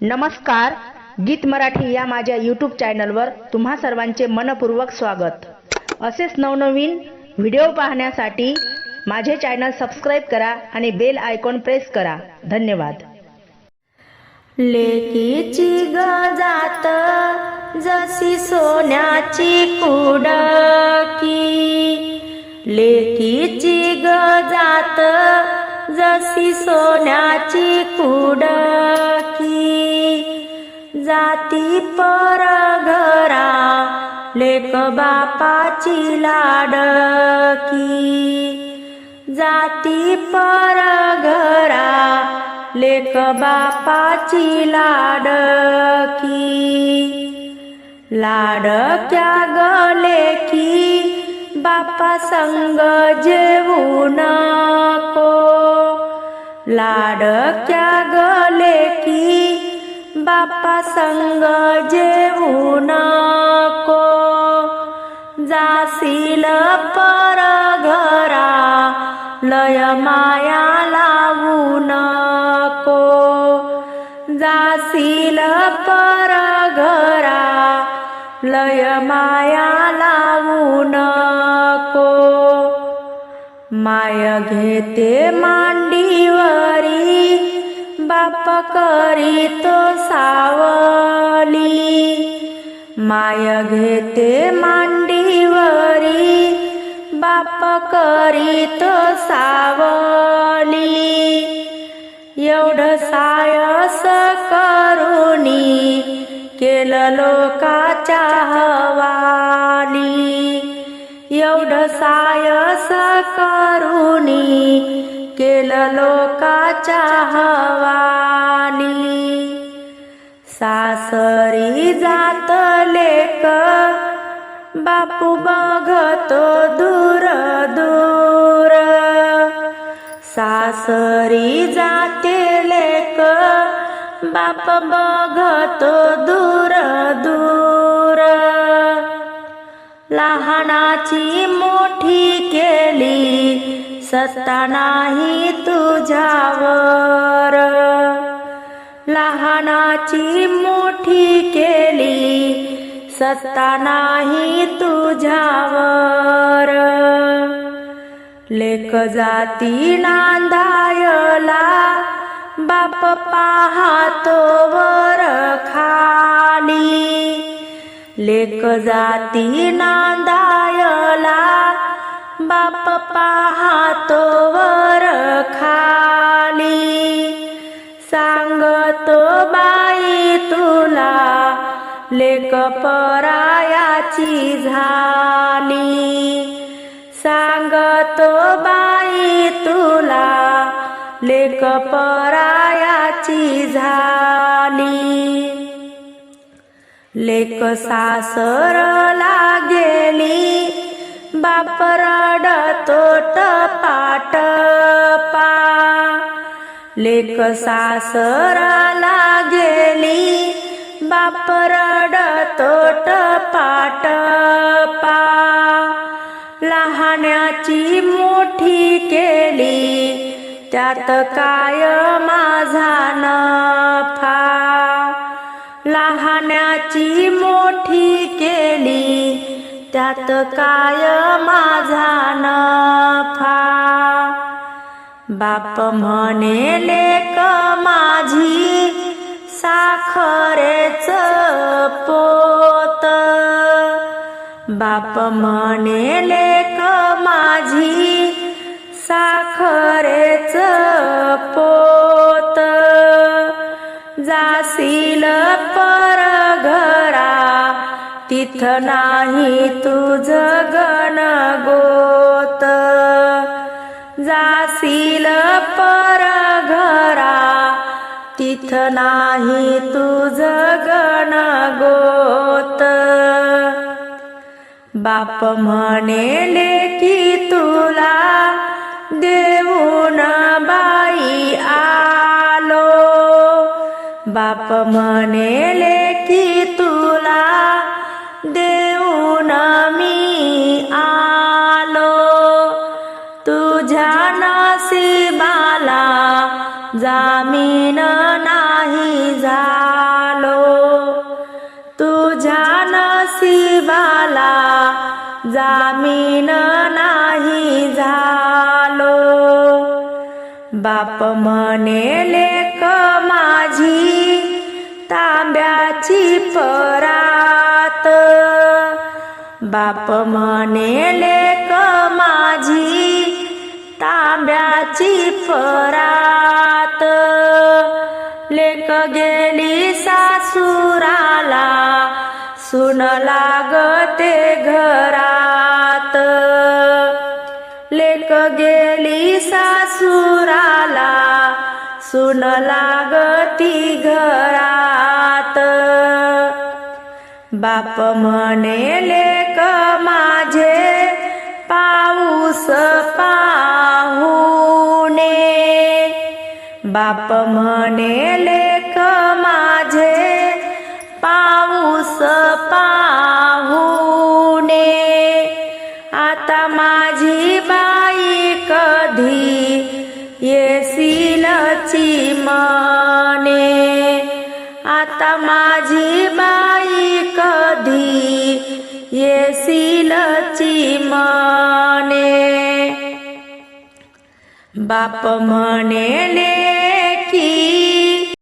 नमस्कार गीत मराठी या माझ्या यूट्यूब चॅनलवर तुम्हा सर्वांचे मनपूर्वक स्वागत. असेच नवनवीन व्हिडिओ पाहण्यासाठी माझे चॅनल सबस्क्राईब करा आणि बेल आयकॉन प्रेस करा. धन्यवाद. लेकीची जात जशी सोन्याची कुडकी. लेकीची जात जशी सोन्याची कुडकी. जाती पर घरा लेक बापाची लाडकी. जाती पर घरा लेक बापाची लाडकी. लाडक्या गले की बापा संग जेवू नको. लाडक्या गले की बापा संग जेवू नको. जासील पर घरा लय माया लावू नको. जासील पर घरा लय माया लावू नको. माय घेते मांडीवरी बाप करीत सावली. माय घेते मांडीवरी बाप करीत सावली. एवढं सायस करुणी केलं लोकाच्या हवाली. एवढं सायस करुणी केलं लोकाच्या हवाली. सासरी जात लेक बापू बघतो दूर दूर. सासरी जाते लेक बाप बघतो दूर दूर. लहानाची मोठी केली सत्ता नाही तुझ्यावर. लहानाची मोठी केली सत्ता नाही तुझ्यावर. लेख जाती नांदायला बाप पाहतो वर खाली. लेक जाती नांदायला बाप पाहतो वर खाली. सांगतो बाई तुला लेक परायाची झाली. सांगतो बाई तुला लेक परायाची झाली. लेक सासर लागेली बाप रडतो टपाट पा. लेख सासराला गेली बाप रडतो टपाट पा. लहाण्याची मोठी केली त्यात काय माझा नफा. लहाण्याची मोठी केली त्यात काय माझा नफा? बाप म्हणे लेक माझी साखरेच पोत. बाप म्हणे लेक माझी साखरेच पोत. जासील पर घरा तिथ नाही तुझ गण गोत. जासील पर घरा तिथ नाही तुझ गण गोत. बाप म्हणेले की तुला देऊन बाई आलो. बाप म्हणेले की तुला जामीन नाही झालो. तुझ्या नसीबाला जामीन नाही झालो. बाप म्हणे लेक माझी तांब्याची परात. बाप म्हणे लेक माझी तांब्याची परात लेक गेली सासुराला सुन लागते घरात. लेक गेली सासुराला सुन लागती घरात. बाप म्हणे लेक माझे पाऊस पा बाप म्हणे लेख माझे पाऊस पाहुणे आता माझी बाई कधी येशील मने आता माझी बाई कधी येशील मने बाप म्हणे की